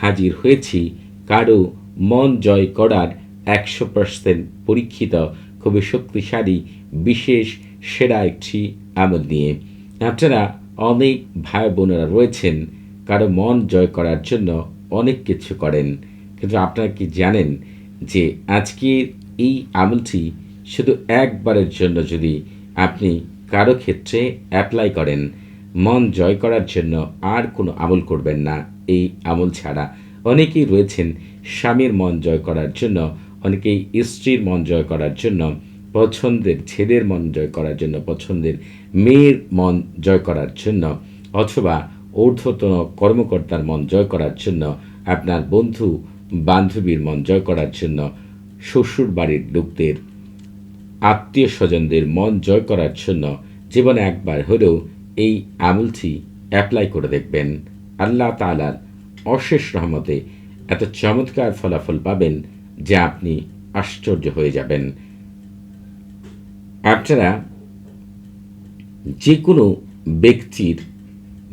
হাজির হয়েছি কারও মন জয় করার একশো পার্সেন্ট পরীক্ষিত, খুবই শক্তিশালী, বিশেষ, সেরা একটি আমল নিয়ে। আপনারা অনেক ভাই বোনেরা রয়েছেন, কারও মন জয় করার জন্য অনেক কিছু করেন। কিন্তু আপনারা কি জানেন যে আজকের এই আমলটি শুধু একবারের জন্য যদি আপনি কারও ক্ষেত্রে অ্যাপ্লাই করেন মন জয় করার জন্য আর কোনো আমল করবেন না। এই আমল ছাড়া অনেকেই রয়েছেন স্বামীর মন জয় করার জন্য, অনেকেই স্ত্রীর মন জয় করার জন্য, পছন্দের ছেলের মন জয় করার জন্য, পছন্দের মেয়ের মন জয় করার জন্য, অথবা ঊর্ধ্বতন কর্মকর্তার মন জয় করার জন্য, আপনার বন্ধু, বান্ধবীর মন জয় করার জন্য শ্বশুর বাড়ির লোকদের, আত্মীয় স্বজনদের মন জয় করার জন্য, জীবনে একবার হলেও এই আমলটি অ্যাপ্লাই করে দেখবেন। আল্লাহ তালার অশেষ রহমতে এত চমৎকার ফলাফল পাবেন যে আপনি আশ্চর্য হয়ে যাবেন। আপনারা যে কোনো ব্যক্তির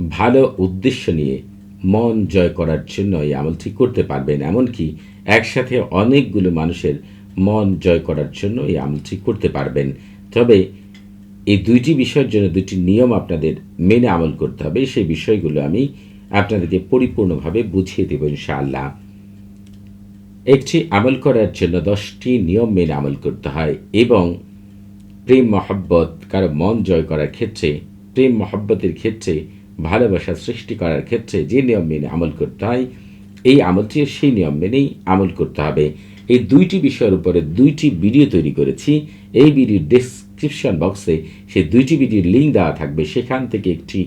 ভালো উদ্দেশ্য নিয়ে মন জয় করার জন্য এই আমলটি করতে পারবেন, এমনকি একসাথে অনেকগুলো মানুষের মন জয় করার জন্য এই আমলটি করতে পারবেন। তবে এই দুইটি বিষয়ের জন্য দুটি নিয়ম আপনাদের মেনে আমল করতে হবে। সেই বিষয়গুলো আমি আপনাদেরকে পরিপূর্ণভাবে বুঝিয়ে দেব ইনশাআল্লাহ। একটি আমল করার জন্য দশটি নিয়ম মেনে আমল করতে হয় এবং প্রেম, মহব্বত, কারও মন জয় করার ক্ষেত্রে, প্রেম, মহব্বতের ক্ষেত্রে, ভালোবাসা সৃষ্টি করার ক্ষেত্রে যে নিয়ম মেনে আমল করতে হয়, এই আমলটি সেই নিয়ম মেনেই আমল করতে হবে। এই দুইটি বিষয়ের উপরে দুইটি ভিডিও তৈরি করেছি। এই ভিডিওর ডেসক্রিপশন বক্সে সেই দুইটি ভিডিওর লিঙ্ক দেওয়া থাকবে। সেখান থেকে একটি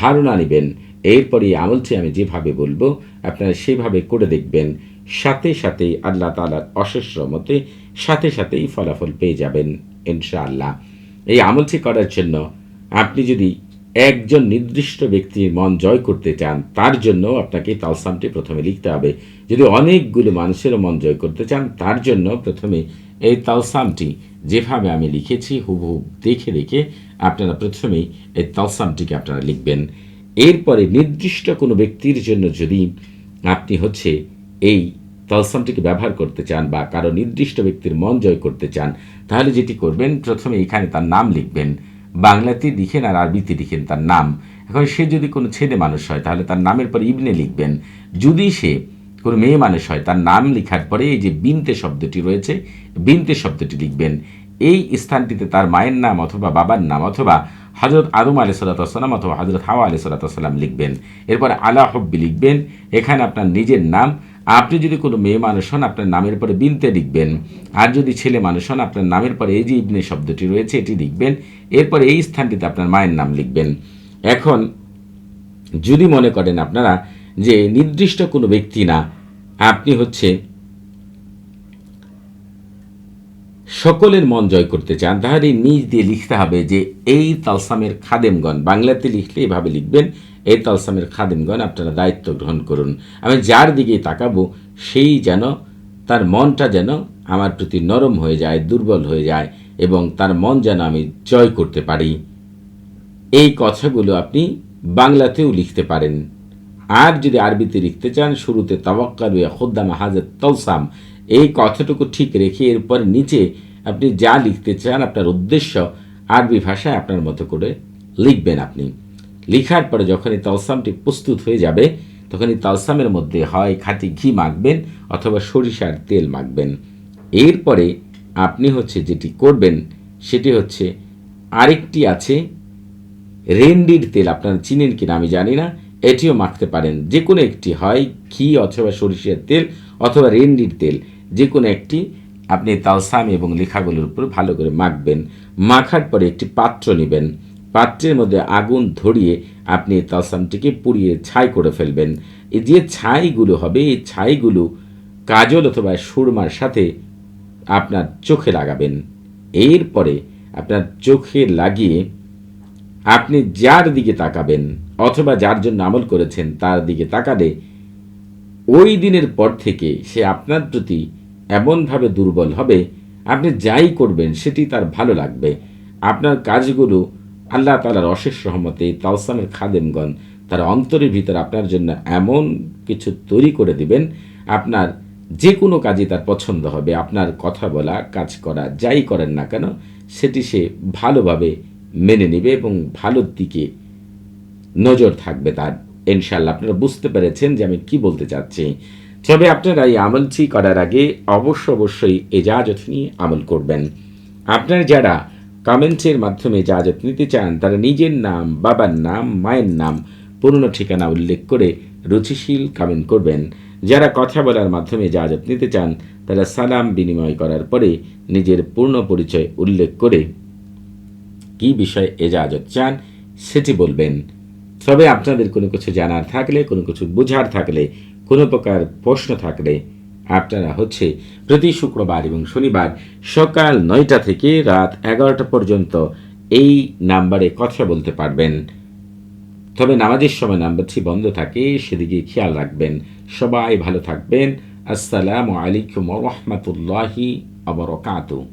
ধারণা নেবেন। এরপরে আমলটি আমি যেভাবে বলব, আপনারা সেভাবে করে দেখবেন। সাথে সাথেই আল্লাহ তালার অশেষ রমতে সাথে সাথেই ফলাফল পেয়ে যাবেন, ইনশাআল্লাহ। এই আমলটি করার জন্য আপনি যদি একজন নির্দিষ্ট ব্যক্তির মন জয় করতে চান, তার জন্য আপনাকে তালসামটি প্রথমে লিখতে হবে। যদি অনেকগুলো মানুষেরও মন জয় করতে চান, তার জন্য প্রথমে এই তালসামটি যেভাবে আমি লিখেছি, হুবহু দেখে দেখে আপনারা প্রথমেই এই তালসামটিকে আপনারা লিখবেন। এরপরে নির্দিষ্ট কোনো ব্যক্তির জন্য যদি আপনি হচ্ছে এই তলসামটিকে ব্যবহার করতে চান বা কারও নির্দিষ্ট ব্যক্তির মন জয় করতে চান, তাহলে যেটি করবেন, প্রথমে এখানে তার নাম লিখবেন। বাংলাতে লিখেন আর আরবিতে লিখেন তার নাম। এখন সে যদি কোনো ছেলে মানুষ হয়, তাহলে তার নামের পর ইবনে লিখবেন। যদি সে কোনো মেয়ে মানুষ হয়, তার নাম লেখার পরে এই যে বিনতে শব্দটি রয়েছে, বিনতে শব্দটি লিখবেন। এই স্থানটিতে তার মায়ের নাম অথবা বাবার নাম অথবা হজরত আদম আলি সাল্লাতাম অথবা হজরত হাওয়া আলি সাল্লাতাম লিখবেন। এরপরে আলা হব্বি লিখবেন। এখানে আপনার নিজের নাম আপনি যদি কোনো মেয়ে মানুষ হন, আপনার নামের পরে বিনতে লিখবেন। আর যদি ছেলে মানুষ হন, আপনার নামের পরে এই যে ইবনে শব্দটি রয়েছে, এটি লিখবেন। এরপর এই স্থানটিতে আপনার মায়ের নাম লিখবেন। এখন, যদি মনে করেন আপনারা যে নির্দিষ্ট কোনো ব্যক্তি না, আপনি হচ্ছে সকলের মন জয় করতে চান তাহলে নিজ দিয়ে লিখতে হবে যে, এই তালসামের খাদেমগণ, বাংলাতে লিখলে এভাবে লিখবেন, এই তালসামের খাদেমগণ আপনারা দায়িত্ব গ্রহণ করুন। আমি যার দিকে তাকাবো, সেই যেন, তার মনটা যেন আমার প্রতি নরম হয়ে যায়, দুর্বল হয়ে যায়, এবং তার মন যেন আমি জয় করতে পারি। এই কথাগুলো আপনি বাংলাতেও লিখতে পারেন। আর যদি আরবিতে লিখতে চান, শুরুতে তাওয়াক্কাল খোদ্দাম হাজর তলসাম এই কথাটুকু ঠিক রেখে এরপর নিচে আপনি যা লিখতে চান, আপনার উদ্দেশ্য, আরবি ভাষায় আপনার মতো করে লিখবেন আপনি। লিখার পরে যখন এই তালসামটি প্রস্তুত হয়ে যাবে তখন এই তালসামের মধ্যে হয় খাঁটি ঘি মাখবেন অথবা সরিষার তেল মাখবেন। এরপরে আপনি হচ্ছে যেটি করবেন, সেটি হচ্ছে আরেকটি আছে রেন্ডির তেল। আপনারা চিনেন কিনা আমি জানি না, এটিও মাখতে পারেন। যে কোনো একটি হয় ঘি অথবা সরিষার তেল অথবা রেন্ডির তেল। যে কোনো একটি আপনি তালসাম এবং লেখাগুলোর উপর ভালো করে মাখবেন। মাখার পরে একটি পাত্র নেবেন। পাত্রের মধ্যে আগুন ধরিয়ে আপনি তালসামটিকে পুড়িয়ে ছাই করে ফেলবেন। এই যে ছাইগুলো হবে, এই ছাইগুলো কাজল অথবা সুরমার সাথে আপনার চোখে লাগাবেন। এরপরে আপনার চোখে লাগিয়ে আপনি যার দিকে তাকাবেন অথবা যার জন্য আমল করেছেন তার দিকে তাকালে ওই দিনের পর থেকে সে আপনার প্রতি এমনভাবে দুর্বল হবে, আপনি যাই করবেন সেটি তার ভালো লাগবে। আপনার কাজগুলো আল্লাহ তালার অশেষ সহমতে তালসামের খাদেমগণ তার অন্তরের ভিতর আপনার জন্য এমন কিছু তৈরি করে দিবেন, আপনার যে কোনো কাজই তার পছন্দ হবে, আপনার কথা বলা, কাজ করা, যাই করেন না কেন, সেটি সে ভালোভাবে মেনে নেবে এবং ভালোর দিকে নজর থাকবে তার। ইনশাল্লাহ আপনারা বুঝতে পেরেছেন যে আমি কি বলতে চাচ্ছি। তবে আপনারা এই আমলটি করার আগে অবশ্য অবশ্যই এজাজত নিয়ে আমল করবেন। আপনারা যারা কমেন্টের মাধ্যমে এজাজত নিতে চান, তারা নিজের নাম, বাবার নাম, মায়ের নাম, পুরনো ঠিকানা উল্লেখ করে রুচিশীল কমেন্ট করবেন। যারা কথা বলার মাধ্যমে এজাজত নিতে চান, তারা সালাম বিনিময় করার পরে নিজের পূর্ণ পরিচয় উল্লেখ করে কি বিষয়ে এজাজত চান, সেটি বলবেন। তবে আপনাদের কোনো কিছু জানার থাকলে, কোনো কিছু বোঝার থাকলে, কোনো প্রকার প্রশ্ন থাকলে আপনারা হচ্ছে প্রতি শুক্রবার এবং শনিবার সকাল নয়টা থেকে রাত এগারোটা পর্যন্ত এই নাম্বারে কথা বলতে পারবেন। তবে নামাজের সময় নাম্বারটি বন্ধ থাকে, সেদিকে খেয়াল রাখবেন। সবাই ভালো থাকবেন। আসসালামু আলাইকুম রহমতুল্লাহি আবরকাতু